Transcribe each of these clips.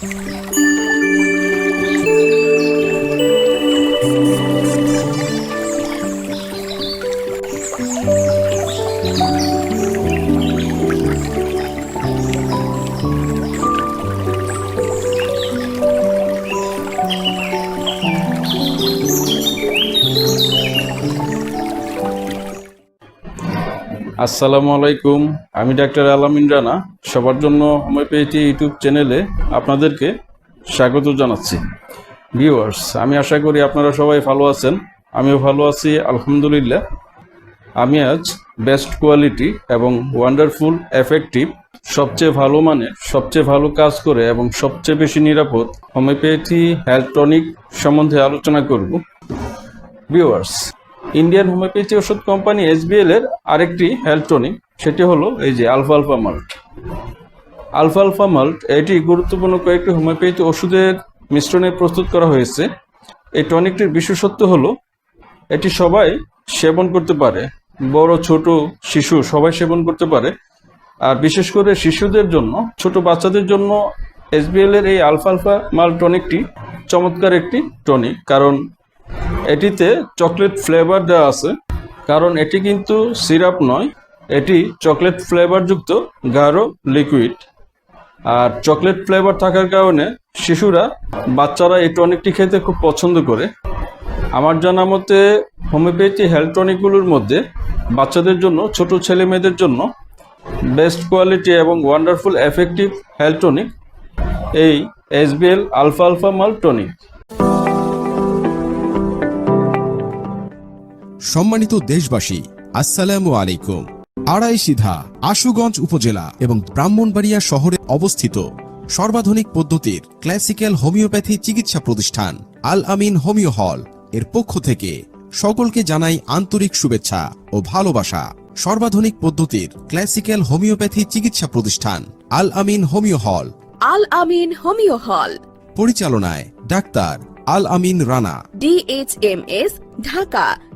Thank you. আসসালামু আলাইকুম। আমি ডাক্তার আলামিন রানা। সবার জন্য হোমিওপ্যাথি ইউটিউব চ্যানেলে আপনাদেরকে স্বাগত জানাচ্ছি। ভিউয়ার্স, আমি আশা করি আপনারা সবাই ভালো আছেন। আমিও ভালো আছি, আলহামদুলিল্লাহ। আমি আজ বেস্ট কোয়ালিটি এবং ওয়ান্ডারফুল এফেক্টিভ সবচেয়ে ভালো মানের, সবচেয়ে ভালো কাজ করে এবং সবচেয়ে বেশি নিরাপদ হোমিওপ্যাথি হেলথ টনিক সম্বন্ধে আলোচনা করব। ভিউয়ার্স ইন্ডিয়ান হোমিওপ্যাথি ওষুধ কোম্পানি এসবিএল এর আরেকটি হেলথ টনিক সেটি হলো এই যে alpha alpha malt alpha alpha malt এটি গুরুত্বপূর্ণ কয়েকটি হোমিওপ্যাথি ওষুধের মিশ্রণে প্রস্তুত করা হয়েছে। এই টনিকটির বিশেষত্ব হলো, এটি সবাই সেবন করতে পারে। বড়, ছোট শিশু সবাই সেবন করতে পারে। আর বিশেষ করে শিশুদের জন্য, ছোট বাচ্চাদের জন্য এসবিএল এর এই আলফা আলফা মাল টনিকটি চমৎকার একটি টনিক কারণ এটিতে চকলেট ফ্লেভার দেওয়া আছে, কারণ এটি কিন্তু সিরাপ নয়, এটি চকলেট ফ্লেভারযুক্ত গাঢ় লিকুইড আর চকলেট ফ্লেভার থাকার কারণে শিশুরা, বাচ্চারা এই টনিকটি খেতে খুব পছন্দ করে। আমার জানা মতে হোমিওপ্যাথি হেলথ টনিকগুলোর মধ্যে বাচ্চাদের জন্য, ছোট ছেলে মেয়েদের জন্য বেস্ট কোয়ালিটি এবং ওয়ান্ডারফুল এফেক্টিভ হেলথ টনিক এই SBL alpha alpha malt tonic সম্মানিত দেশবাসী আসসালামু আলাইকুম। আড়াই সিধা আশুগঞ্জ উপজেলা এবং ব্রাহ্মণবাড়িয়া শহরে অবস্থিত সর্বাধুনিক পদ্ধতির ক্লাসিক্যাল হোমিওপ্যাথি চিকিৎসা প্রতিষ্ঠান আল আমিন হোমিও হল এর পক্ষ থেকে সকলকে জানাই আন্তরিক শুভেচ্ছা ও ভালোবাসা। সর্বাধুনিক পদ্ধতির ক্লাসিক্যাল হোমিওপ্যাথি চিকিৎসা প্রতিষ্ঠান আল আমিন হোমিও হল। আল আমিন হোমিও হল। পরিচালনায় doctor Al Amin Rana. DHMS Dhaka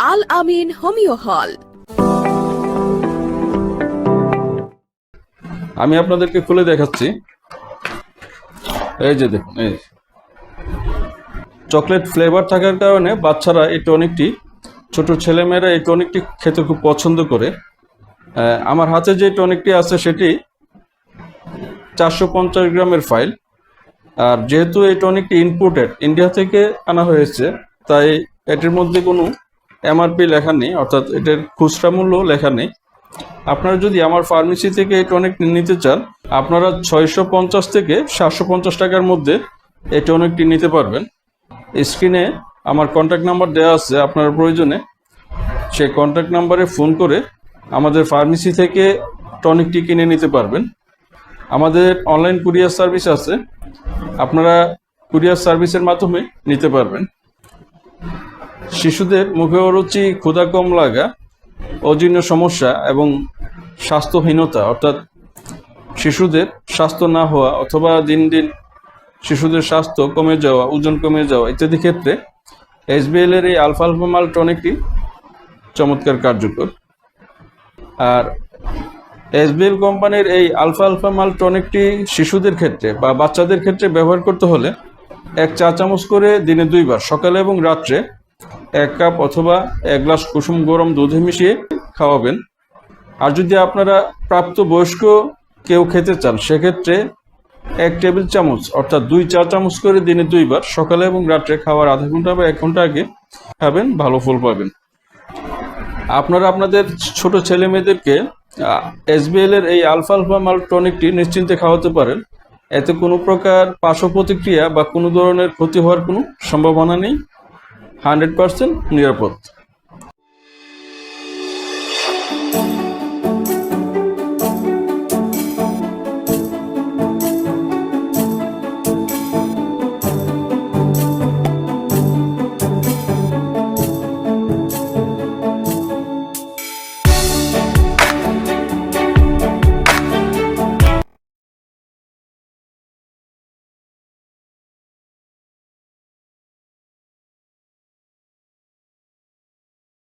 আল আমিন হোমিও হল। আমি আপনাদেরকে খুলে দেখাচ্ছি। এই যে দেখুন, এই চকলেট ফ্লেভার থাকার কারণে বাচ্চারা এই টনিকটি, ছোট ছেলেমেয়েরা এই টনিকটি খেতে খুব পছন্দ করে। আমার হাতে যে টনিকটি আছে সেটি চারশো পঞ্চাশ গ্রামের ফাইল আর যেহেতু এই টনিকটি ইনপুটেড ইন্ডিয়া থেকে আনা হয়েছে, তাই এটির মধ্যে কোনো এমআরপি লেখা নেই, অর্থাৎ এটার খুচরা মূল্য লেখা নেই। আপনারা যদি আমার ফার্মেসি থেকে এই টনিক নিতে চান, আপনারা ছয়শো পঞ্চাশ থেকে সাতশো পঞ্চাশ টাকার মধ্যে এই টনিকটি নিতে পারবেন। স্ক্রিনে আমার কন্ট্যাক্ট নাম্বার দেওয়া আছে আপনার প্রয়োজনে। সেই কন্ট্যাক্ট নাম্বারে ফোন করে আমাদের ফার্মেসি থেকে টনিকটি কিনে নিতে পারবেন। আমাদের অনলাইন কুরিয়ার সার্ভিস আছে। আপনারা কুরিয়ার সার্ভিসের মাধ্যমে নিতে পারবেন। শিশুদের মুখে অরুচি, ক্ষুধা কম লাগা, অজীর্ণ সমস্যা এবং স্বাস্থ্যহীনতা, অর্থাৎ শিশুদের স্বাস্থ্য না হওয়া অথবা দিন দিন শিশুদের স্বাস্থ্য কমে যাওয়া, ওজন কমে যাওয়া ইত্যাদি ক্ষেত্রে এসবিএল এর এই আলফা আলফা মাল টনিকটি চমৎকার কার্যকর। আর এসবিএল কোম্পানির এই আলফা আলফা মাল টনিকটি শিশুদের ক্ষেত্রে বা বাচ্চাদের ক্ষেত্রে ব্যবহার করতে হলে এক চা চামচ করে দিনে দুইবার, সকালে এবং রাত্রে এক কাপ অথবা এক গ্লাস কুসুম গরম দুধে মিশিয়ে খাওয়াবেন। আর যদি আপনারা প্রাপ্ত বয়স্ক কেউ খেতে চান, সেক্ষেত্রে এক টেবিল চামচ অর্থাৎ দুই চা চামচ করে দিনে দুইবার সকালে এবং রাত্রে খাওয়ার আধা ঘণ্টা বা এক ঘণ্টা আগে খাবেন, ভালো ফল পাবেন। আপনারা আপনাদের ছোট ছেলে মেয়েদেরকে এসবিএল এর এই আলফা আলফা মাল টনিকটি নিশ্চিন্তে খাওয়াতে পারেন। এতে কোনো প্রকার পার্শ্ব প্রতিক্রিয়া বা কোনো ধরনের ক্ষতি হওয়ার কোনো সম্ভাবনা নেই। হান্ড্রেড পার্সেন্ট নিরাপদ।